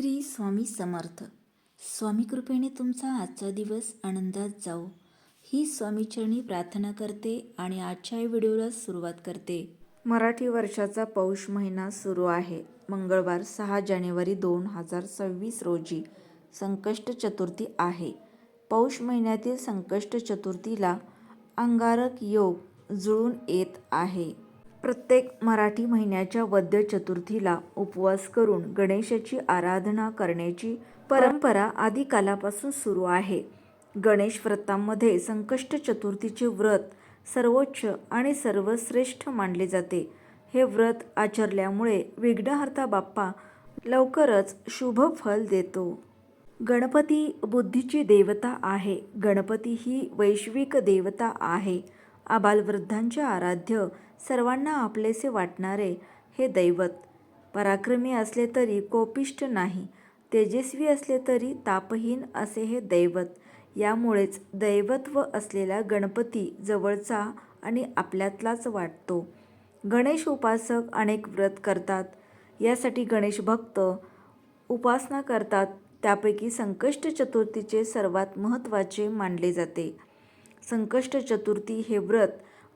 श्री स्वामी समर्थ. स्वामी कृपेने तुमचा आजचा दिवस आनंदात जाओ ही स्वामीचरणी प्रार्थना करते आणि आजच्या व्हिडिओला सुरुवात करते. मराठी वर्षाचा पौष महिना सुरू आहे. मंगळवार सहा जानेवारी दोन हजार सव्वीस रोजी संकष्ट चतुर्थी आहे. पौष महिन्यातील संकष्ट चतुर्थीला अंगारक योग जुळून येत आहे. प्रत्येक मराठी महिन्याच्या वद्य चतुर्थीला उपवास करून गणेशाची आराधना करण्याची परंपरा आदिकालापासून सुरू आहे. गणेश व्रतामध्ये संकष्ट चतुर्थीचे व्रत सर्वोच्च आणि सर्वश्रेष्ठ मानले जाते. हे व्रत आचरल्यामुळे विघ्नहर्ता बाप्पा लवकरच शुभ फल देतो. गणपती बुद्धीची देवता आहे. गणपती ही वैश्विक देवता आहे. आबालवृद्धांचे आराध्य सर्वांना आपलेसे वाटणारे हे दैवत. पराक्रमी असले तरी कोपिष्ट नाही. तेजस्वी असले तरी तापहीन असे हे दैवत. यामुळेच दैवत्व असलेला गणपती जवळचा आणि आपल्यातलाच वाटतो. गणेश उपासक अनेक व्रत करतात. यासाठी गणेश भक्त उपासना करतात. त्यापैकी संकष्ट चतुर्थीचे सर्वात महत्त्वाचे मानले जाते. संकष्ट चतुर्थी हे व्रत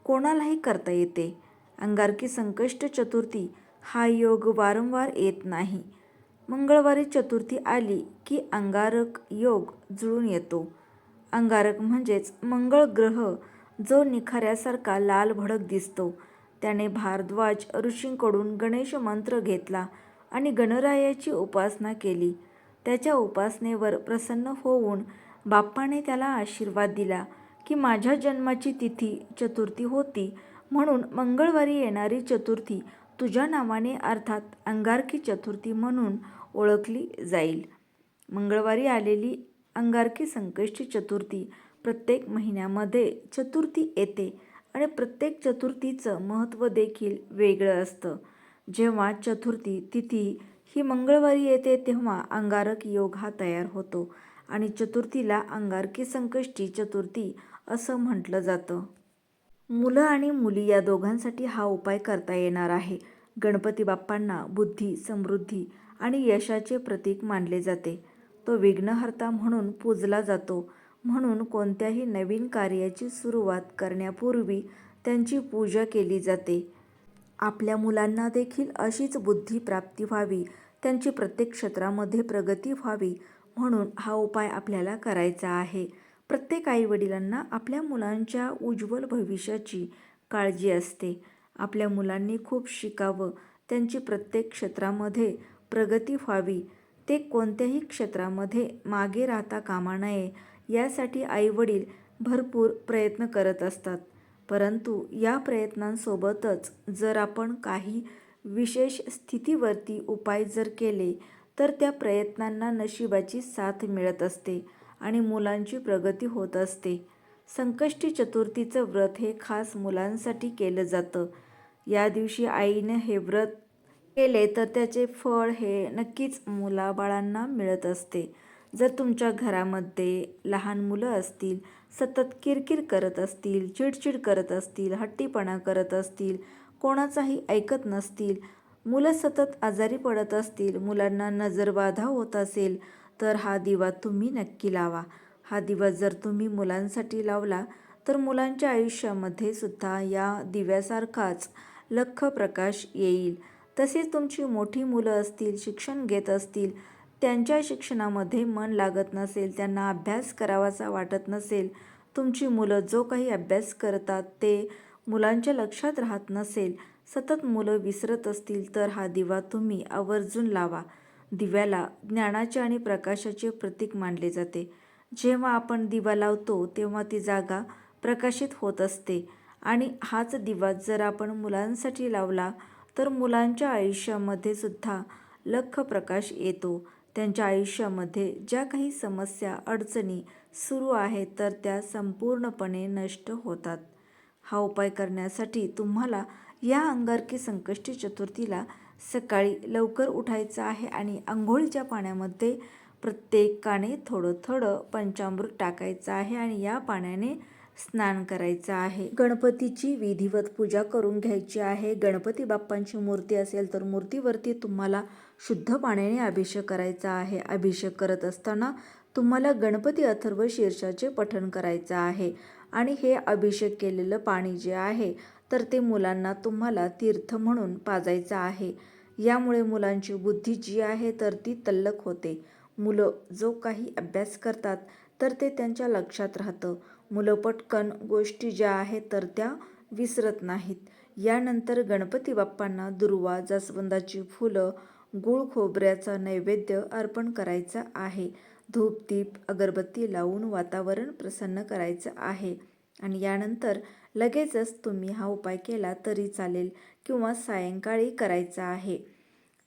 कोणालाही करता येते. अंगारकी संकष्ट चतुर्थी हा योग वारंवार येत नाही. मंगळवारी चतुर्थी आली की अंगारक योग जुळून येतो. अंगारक म्हणजेच मंगळ ग्रह जो निखाऱ्यासारखा लाल भडक दिसतो. त्याने भारद्वाज ऋषींकडून गणेश मंत्र घेतला आणि गणरायाची उपासना केली. त्याच्या उपासनेवर प्रसन्न होऊन बाप्पाने त्याला आशीर्वाद दिला. की माझ्या जन्माची तिथी चतुर्थी होती. म्हणून मंगळवारी येणारी चतुर्थी तुझ्या नावाने अर्थात अंगारकी चतुर्थी म्हणून ओळखली जाईल. मंगळवारी आलेली अंगारकी संकष्टी चतुर्थी प्रत्येक महिन्यामध्ये चतुर्थी येते आणि प्रत्येक चतुर्थीचं महत्त्व देखील वेगळं असतं. जेव्हा चतुर्थी तिथी ही मंगळवारी येते तेव्हा अंगारक योग हा तयार होतो आणि चतुर्थीला अंगारकी संकष्टी चतुर्थी असं म्हटलं जातं. मुलं आणि मुली या दोघांसाठी हा उपाय करता येणार आहे. गणपती बाप्पांना बुद्धी समृद्धी आणि यशाचे प्रतीक मानले जाते. तो विघ्नहर्ता म्हणून पूजला जातो. म्हणून कोणत्याही नवीन कार्याची सुरुवात करण्यापूर्वी त्यांची पूजा केली जाते. आपल्या मुलांना देखील अशीच बुद्धी प्राप्ती व्हावी त्यांची प्रत्येक क्षेत्रामध्ये प्रगती व्हावी म्हणून हा उपाय आपल्याला करायचा आहे. प्रत्येक आईवडिलांना आपल्या मुलांच्या उज्ज्वल भविष्याची काळजी असते. आपल्या मुलांनी खूप शिकावं त्यांची प्रत्येक क्षेत्रामध्ये प्रगती व्हावी ते कोणत्याही क्षेत्रामध्ये मागे राहता कामा नये यासाठी आईवडील भरपूर प्रयत्न करत असतात. परंतु या प्रयत्नांसोबतच जर आपण काही विशेष स्थितीवरती उपाय जर केले तर त्या प्रयत्नांना नशिबाची साथ मिळत असते. आणि मुलांची प्रगती होत असते. संकष्टी चतुर्थीचं व्रत हे खास मुलांसाठी केलं जातं. या दिवशी आईने हे व्रत केले तर त्याचे फळ हे नक्कीच मुलाबाळांना मिळत असते. जर तुमच्या घरामध्ये लहान मुलं असतील सतत किरकिर करत असतील चिडचिड करत असतील हट्टीपणा करत असतील कोणाचाही ऐकत नसतील मुलं सतत आजारी पडत असतील मुलांना नजरबाधा होत असेल तर हा दिवा तुम्ही नक्की लावा. हा दिवा जर तुम्ही मुलांसाठी लावला तर मुलांच्या आयुष्यामध्ये सुद्धा या दिव्यासारखाच लख प्रकाश येईल. तसेच तुमची मोठी मुलं असतील शिक्षण घेत असतील त्यांच्या शिक्षणामध्ये मन लागत नसेल त्यांना अभ्यास करावासा वाटत नसेल तुमची मुलं जो काही अभ्यास करतात ते मुलांच्या लक्षात राहत नसेल सतत मुलं विसरत असतील तर हा दिवा तुम्ही आवर्जून लावा. दिव्याला ज्ञानाचे आणि प्रकाशाचे प्रतीक मानले जाते. जेव्हा आपण दिवा लावतो तेव्हा ती जागा प्रकाशित होत असते. आणि हाच दिवा जर आपण मुलांसाठी लावला तर मुलांच्या आयुष्यामध्ये सुद्धा लख प्रकाश येतो. त्यांच्या आयुष्यामध्ये ज्या काही समस्या अडचणी सुरू आहेत तर त्या संपूर्णपणे नष्ट होतात. हा उपाय करण्यासाठी तुम्हाला या अंगारकी संकष्टी चतुर्थीला सकाळी लवकर उठायचं आहे आणि आंघोळीच्या पाण्यामध्ये प्रत्येकाने थोडं थोडं पंचामृत टाकायचं आहे आणि या पाण्याने स्नान करायचं आहे. गणपतीची विधिवत पूजा करून घ्यायची आहे. गणपती बाप्पांची मूर्ती असेल तर मूर्तीवरती तुम्हाला शुद्ध पाण्याने अभिषेक करायचा आहे. अभिषेक करत असताना तुम्हाला गणपती अथर्व शीर्षाचे पठण करायचं आहे आणि हे अभिषेक केलेलं पाणी जे आहे तर ते मुलांना तुम्हाला तीर्थ म्हणून पाजायचं आहे. यामुळे मुलांची बुद्धी जी आहे तर ती तल्लक होते. मुलं जो काही अभ्यास करतात तर ते त्यांच्या लक्षात राहतं. मुलं पटकन गोष्टी ज्या आहेत तर त्या विसरत नाहीत. यानंतर गणपती बाप्पांना दुर्वा जास्वंदाची फुलं गुळ खोबऱ्याचा नैवेद्य अर्पण करायचा आहे. धूपदीप अगरबत्ती लावून वातावरण प्रसन्न करायचं आहे. आणि यानंतर लगेचच तुम्ही हा उपाय केला तरी चालेल किंवा सायंकाळी करायचा आहे.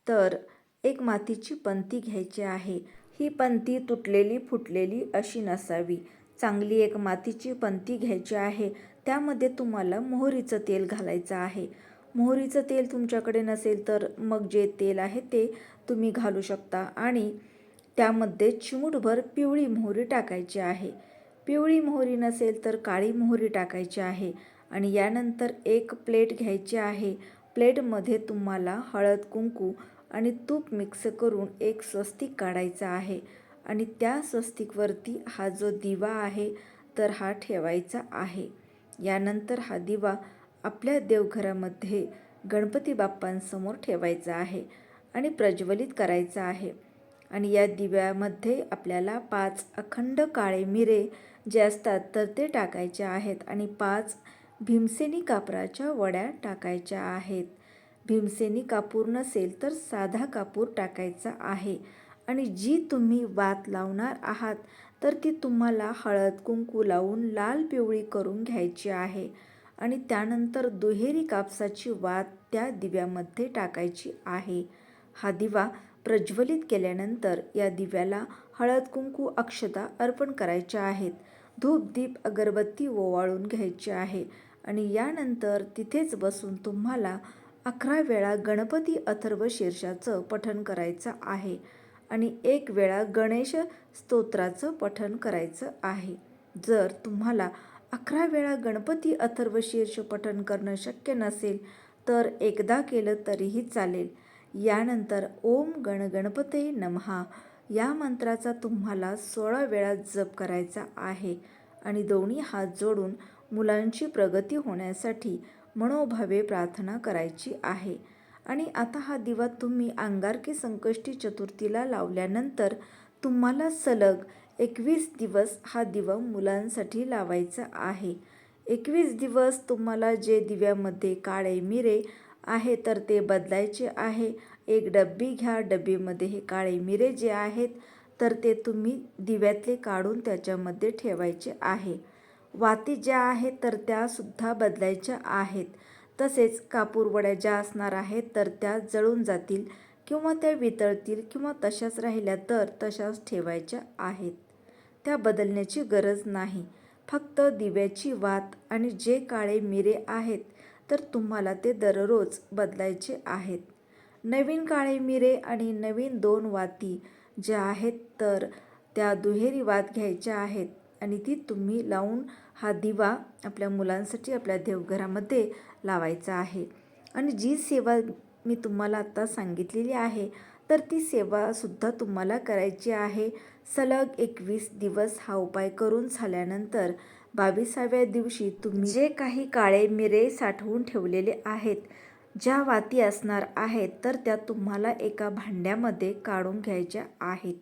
तर एक मातीची पंती घ्यायची आहे. ही पंती तुटलेली फुटलेली अशी नसावी. चांगली एक मातीची पंती घ्यायची आहे. त्यामध्ये तुम्हाला मोहरीचं तेल घालायचं आहे. मोहरीचं तेल तुमच्याकडे नसेल तर मग जे तेल आहे ते तुम्ही घालू शकता आणि त्यामध्ये चिमूटभर पिवळी मोहरी टाकायची आहे. पिवळी मोहरी नसेल तर काळी मोहरी टाकायची आहे आणि यानंतर एक प्लेट घ्यायची आहे. प्लेटमध्ये तुम्हाला हळद कुंकू आणि तूप मिक्स करून एक स्वस्तिक काढायचा आहे आणि त्या स्वस्तिकवरती हा जो दिवा आहे तर हा ठेवायचा आहे. यानंतर हा दिवा आपल्या देवघरामध्ये गणपती बाप्पांसमोर ठेवायचा आहे आणि प्रज्वलित करायचा आहे आणि या दिव्यामध्ये आपल्याला पाच अखंड काळे मिरे जे असतात तर ते टाकायचे आहेत आणि पाच भीमसेनी कापराच्या वड्या टाकायच्या आहेत. भीमसेनी कापूर नसेल तर साधा कापूर टाकायचा आहे. आणि जी तुम्ही वात लावणार आहात तर ती तुम्हाला हळद कुंकू लावून लाल पिवळी करून घ्यायची आहे. आणि त्यानंतर दुहेरी कापसाची वात त्या दिव्यामध्ये टाकायची आहे. हा दिवा प्रज्वलित केल्यानंतर या दिव्याला हळद कुंकू अक्षता अर्पण करायच्या आहेत. धूप दीप अगरबत्ती ओवाळून घ्यायची आहे आणि यानंतर तिथेच बसून तुम्हाला अकरा वेळा गणपती अथर्व शीर्षाचं पठण करायचं आहे आणि एक वेळा गणेश स्तोत्राचं पठण करायचं आहे. जर तुम्हाला अकरा वेळा गणपती अथर्व शीर्ष पठण करणं शक्य नसेल तर एकदा केलं तरीही चालेल. यानंतर ओम गण गणपते नमहा. या मंत्राचा तुम्हाला सोळा वेळा जप करायचा आहे आणि दोन्ही हात जोडून मुलांची प्रगती होण्यासाठी मनोभावे प्रार्थना करायची आहे. आणि आता हा दिवा तुम्ही अंगारकी संकष्टी चतुर्थीला लावल्यानंतर तुम्हाला सलग एकवीस दिवस हा दिवा मुलांसाठी लावायचा आहे. एकवीस दिवस तुम्हाला जे दिव्यामध्ये काळे मिरे आहे तर ते बदलायचे आहे. एक डब्बी घ्या डब्बीमध्ये हे काळे मिरे जे आहेत तर ते तुम्ही दिव्यातले काढून त्याच्यामध्ये ठेवायचे आहे. वाती ज्या आहेत तर त्यासुद्धा बदलायच्या आहेत. तसेच कापूरवड्या ज्या असणार आहेत तर त्या जळून जातील किंवा त्या वितळतील किंवा तशाच राहिल्या तर तशाच ठेवायच्या आहेत. त्या बदलण्याची गरज नाही. फक्त दिव्याची वात आणि जे काळे मिरे आहेत तर तुम्हाला ते दररोज बदलायचे आहेत. नवीन काळे मिरे आणि नवीन दोन वाती ज्या आहेत तर त्या दुहेरी वात घ्यायच्या आहेत आणि ती तुम्ही लावून हा दिवा आपल्या मुलांसाठी आपल्या देवघरामध्ये लावायचा आहे. आणि जी सेवा मी तुम्हाला आत्ता सांगितलेली आहे तर ती सेवासुद्धा तुम्हाला करायची आहे. सलग एकवीस दिवस हा उपाय करून झाल्यानंतर बावीसाव्या दिवशी तुम्ही जे काही काळे मिरे साठवून ठेवलेले आहेत ज्या वाती असणार आहेत तर त्या तुम्हाला एका भांड्यामध्ये काढून घ्यायच्या आहेत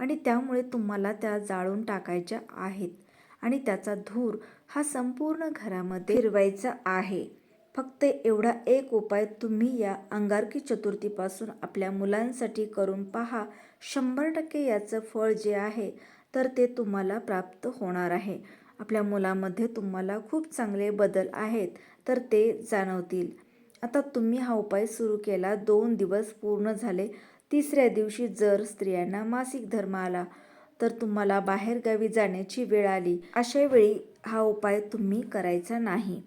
आणि त्यामुळे तुम्हाला त्या जाळून टाकायच्या आहेत आणि त्याचा धूर हा संपूर्ण घरामध्ये फिरवायचा आहे. फक्त एवढा एक उपाय तुम्ही या अंगारकी चतुर्थीपासून आपल्या मुलांसाठी करून पहा. शंभर टक्के याचं फळ जे आहे तर ते तुम्हाला प्राप्त होणार आहे. आपल्या मुलामध्ये तुम्हाला खूप चांगले बदल आहेत तर ते जाणवतील. आता तुम्ही हा उपाय सुरू केला दोन दिवस पूर्ण झाले तिसऱ्या दिवशी जर स्त्रियांना मासिक धर्म आला तर तुम्हाला बाहेरगावी जाण्याची वेळ आली. अशा वेळी हा उपाय तुम्ही करायचा नाही.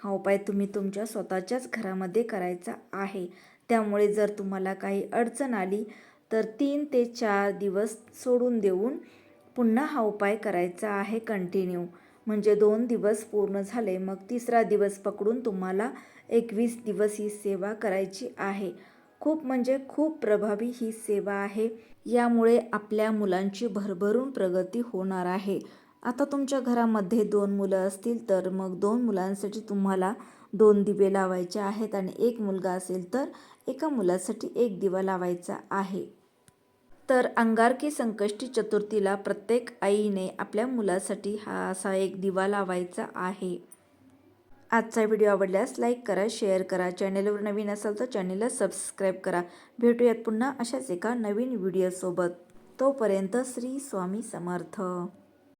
हा उपाय तुम्ही तुमच्या स्वतःच्याच घरामध्ये करायचा आहे. त्यामुळे जर तुम्हाला काही अडचण आली तर तीन ते चार दिवस सोडून देऊन पुन्हा हा उपाय करायचा आहे कंटिन्यू. म्हणजे दोन दिवस पूर्ण झाले मग तिसरा दिवस पकडून तुम्हाला एकवीस दिवस ही सेवा करायची आहे. खूप म्हणजे खूप प्रभावी ही सेवा आहे. यामुळे आपल्या मुलांची भरभरून प्रगती होणार आहे. आता तुमच्या घरामध्ये दोन मुलं असतील तर मग दोन मुलांसाठी तुम्हाला दोन दिवे लावायचे आहेत आणि एक मुलगा असेल तर एका मुलासाठी एक दिवा लावायचा आहे. तर अंगारकी संकष्टी चतुर्थीला प्रत्येक आईने आपल्या मुलासाठी हा असा एक दिवा लावायचा आहे. आजचा व्हिडिओ आवडल्यास लाईक करा शेअर करा. चॅनेलवर नवीन असाल तर चॅनेलला सबस्क्राईब करा. भेटूयात पुन्हा अशाच एका नवीन व्हिडिओसोबत. तोपर्यंत श्री स्वामी समर्थ.